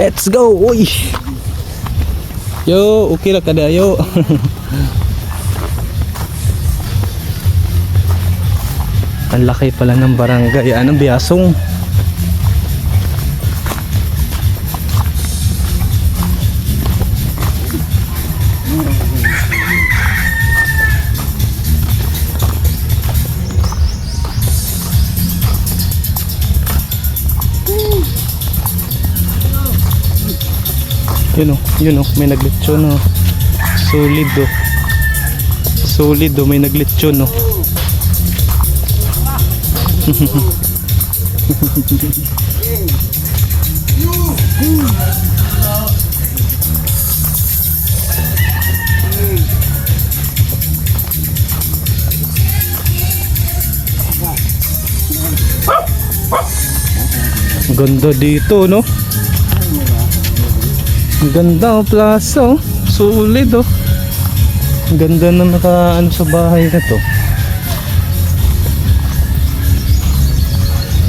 Let's go! Uy! Yo, okay lang kada yo. Ang laki pala ng barangay. Anong biyasong? Yun o, yun o, may naglitsyon o. Solid o. Solid o, may naglitsyon o. Ganda dito no? Ang ganda oh, plaza oh. Solid oh. Ang ganda na naka ano sa bahay na to.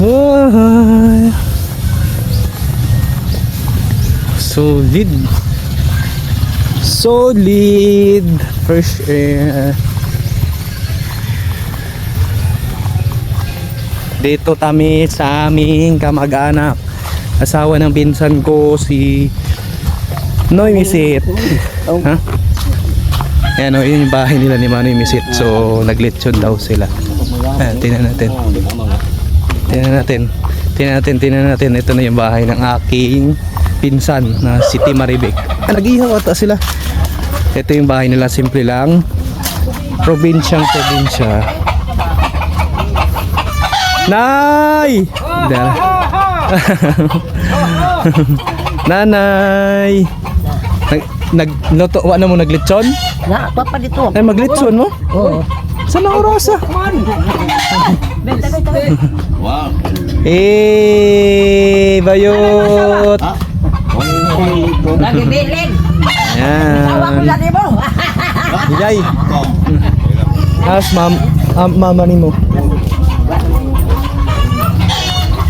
Ay. Solid. Solid. Fresh air. Dito kami sa aming kamag-anak. Asawa ng pinsan ko si Noy Misit. Ha? Ayan o, yun yung bahay nila ni Manoy Misit. So, naglitsyon daw sila. Ayan, tingnan natin. Tingnan natin. Tingnan natin, tingnan natin. Ito na yung bahay ng aking pinsan na si Tim Maribek. Ah, nag-ihaw ata sila. Ito yung bahay nila, simple lang. Probinsyang probinsya. Nay! Dala. Nanay! Nag, nagluto, wa na mo naglitson? Na, papa dito. Ay, maglitson mo? Oo. Saan ang orasa? Benta, benta, benta. Eh, bayot! Lagi bilin. Tawa ko Yan. sa mo. Bijay. As ma'am, ah, mama ni mo.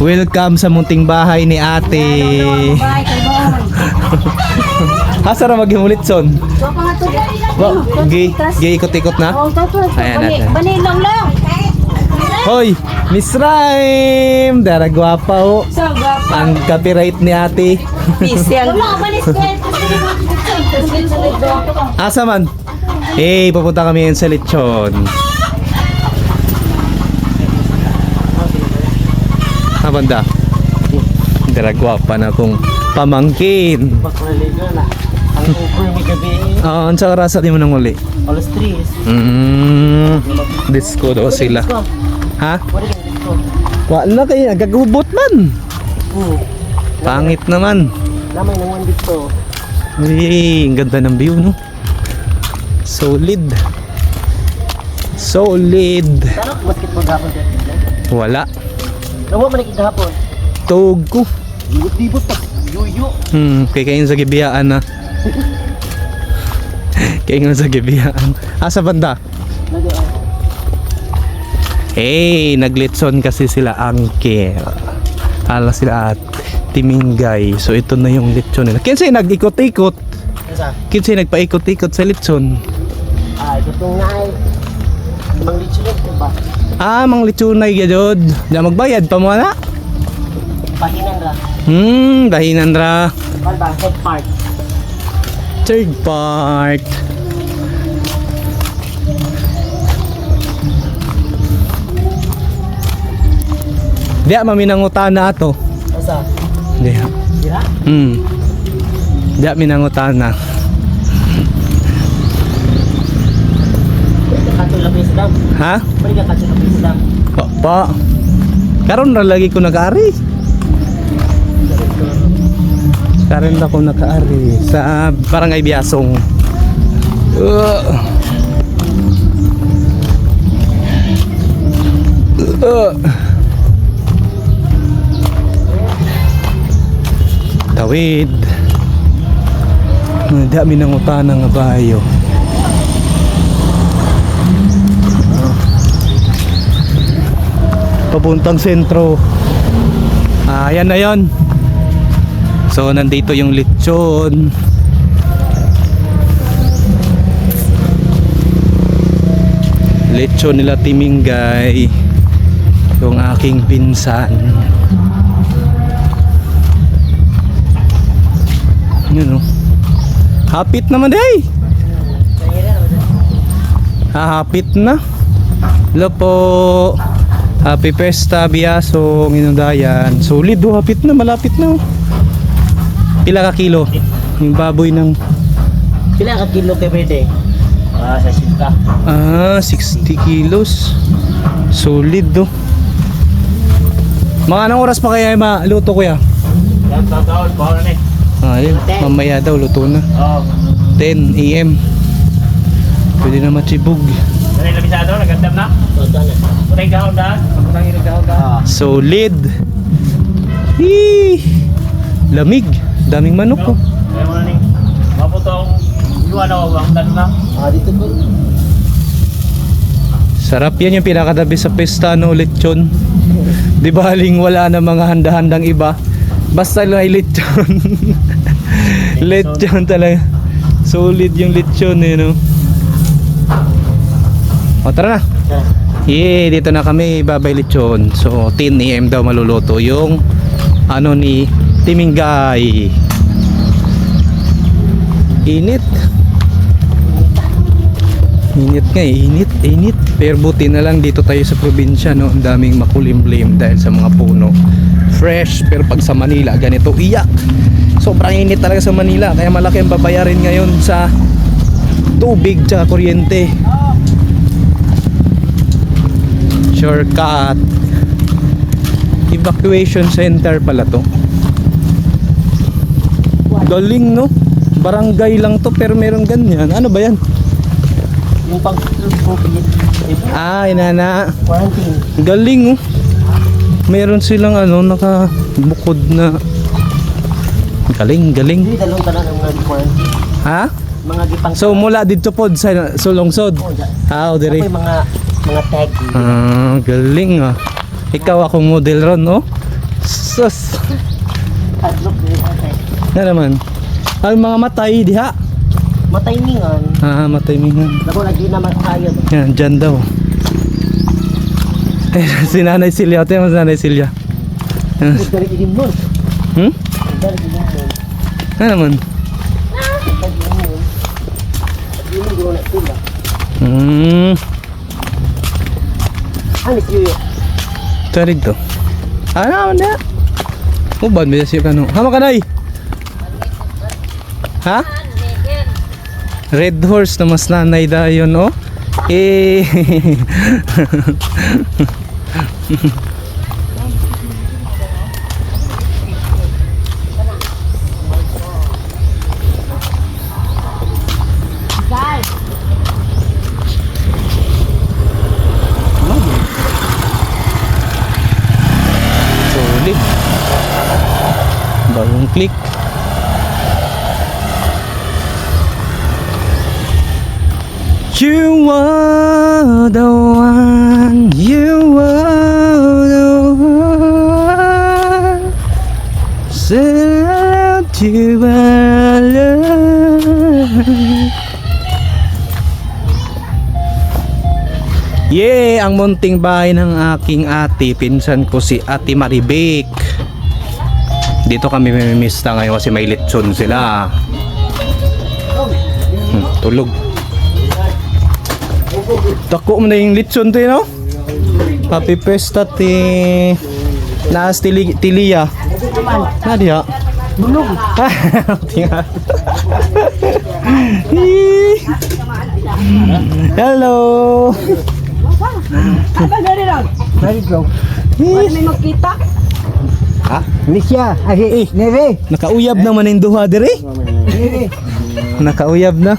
Welcome sa munting bahay ni ate. Bye, kay boy. Asa ra maghimulit son? Wa, gi, gi ikot-ikot na? Oh. Ayan natin. bani lang lang. Hoy, Miss Rhyme! Dara gwapa ho. So, gapa. Ang copyright ni ate. Ko. Asa man? Eh, papunta kami ngayon sa lechon. Ah, banda. Dara gwapa na kong pamangkin. Baklaliga na. Ang over may gabi. Ah, ang sa oras di mo nang uli. Alas 3. Mm, disco daw sila. Ha? Wala kayo, nagagubot man. Pangit naman. Lamay ng one dito. Eh, ang ganda ng view, no? Solid. Solid. Tara, basketball gapon. Wala. Nawa man ikigahapon. Tug ko. Libot-libot pa. Yuyo. Hmm, kay kayo sa gibiyaan na. kayo sa gibiyaan. Asa banda? Lagi ah. Hey, naglitson kasi sila angkel. Ala sila at timingay. So ito na yung litson nila. Kinsay nag-ikot-ikot? Kinsay nagpaikot-ikot sa litson? Ah, gutong na ay. Mang litsulit ko ba? Ah, mang litsonay gadod. Da magbayad pa mo na? Pahinan ra. Hmm, dahinan ra. Ano ba? Head part. Third part. Diya maminangutana ato. Asa? Diya. Dira? Hmm. Diya lapis dam. Ha? Mali ka kato lapis dam. Pa. Karon na lagi ko nag-ari. Karon na ko nag-ari sa Barangay Biasong. Uh. Uh. Tawid. Hindi kami nangutana nga bayo. papuntang sentro. Ah, yan na yon. So nandito yung lechon. Lechon nila Timingay. Yung aking pinsan. Yun oh. Hapit naman day. Hahapit na. Hello po. Happy Pesta, Biasong, Inundayan. Solid oh, hapit na, malapit na oh. Pila ka kilo? Yung baboy ng Pila ka kilo kay pwede? Ah, sa ah, 60 kilos. Solid oh. Mga anong oras pa kaya maluto kuya? Yan, tataon, bawal na eh. Ah, yun. Mamaya daw luto na. Oo. 10 a.m. Pwede na matibog. Sanay labisado, nagandam na. Tataon na. Putay gahon. Putang irang gahon. Ah. Solid. Hee! Lamig. Daming manok oh. Kaya mo na ni. Maputong iwan ako ang tanong na. Ah, dito po. Sarap yan yung pinakatabi sa pesta no, lechon. Di ba haling wala na mga handa-handang iba. Basta may lechon. lechon talaga. Solid yung lechon eh no. O tara na. Ah. Yeah, dito na kami babay lechon. So 10 AM daw maluluto yung ano ni Timingay. Init. Init nga, init, init. Pero buti na lang dito tayo sa probinsya, no? Ang daming makulimlim dahil sa mga puno. Fresh, pero pag sa Manila, ganito, iyak. Sobrang init talaga sa Manila, kaya malaki ang babayarin ngayon sa tubig tsaka kuryente. Shortcut. Evacuation center pala to. Galing, no? Barangay lang to, pero meron ganyan. Ano ba yan? Yung pag COVID, Ah, inana. quarantine. Galing oh. Meron silang ano nakabukod na Galing, galing. Hindi, dalawang tanan ang mga quarantine. Ha? Mga gipang... So mula dito pod sa Sulungsod. Ah, o Ako dire. mga mga tag. Ah, galing ah. Ikaw ako model ron, no? Sus. Hadlok din. Na naman. Ang mga matay diha. Matay ningan. Ah, matay mingan. Naku, lagi naman kayo. Yan, dyan daw. Eh, si Nanay Silya. Ito yung si Nanay Silya. Hmm? Naman? Guro na sila. Hmm. Ano si Yuyo? Tarig to. Ano na? Ubad mo siya kano. Hama ka nay. Ha? Red horse na mas nanay dayon oh. Eh. Click. You are the one, you are the one. Said you were love. Yeah, ang munting bahay ng aking ate, pinsan ko si Ate Maribek. Dito kami mamimista ngayon kasi may lechon sila. Hmm, tulog. Tako mo na yung lechon to eh, no? Happy Pesta ti... Naas tili, tiliya. Na. Bulog. Tingnan. Hello. Apa dari lang? Go. Wala may makita. Ha? Nisha. Ay, nere. Nakauyab naman yung duha. Nere. Nakauyab na.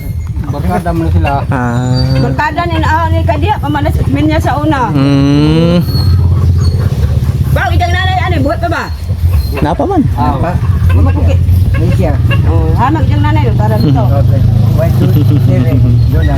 Barkada mo sila. Ah. Barkada ni na ni kadiya pamanas admin niya sa una. Mm. Bang ikang nanay ani buhat pa ba? Napa man? Apa? Mama kuki. Nisha. Oh, hamak ikang nanay para dito. Okay. Nere? Doon na.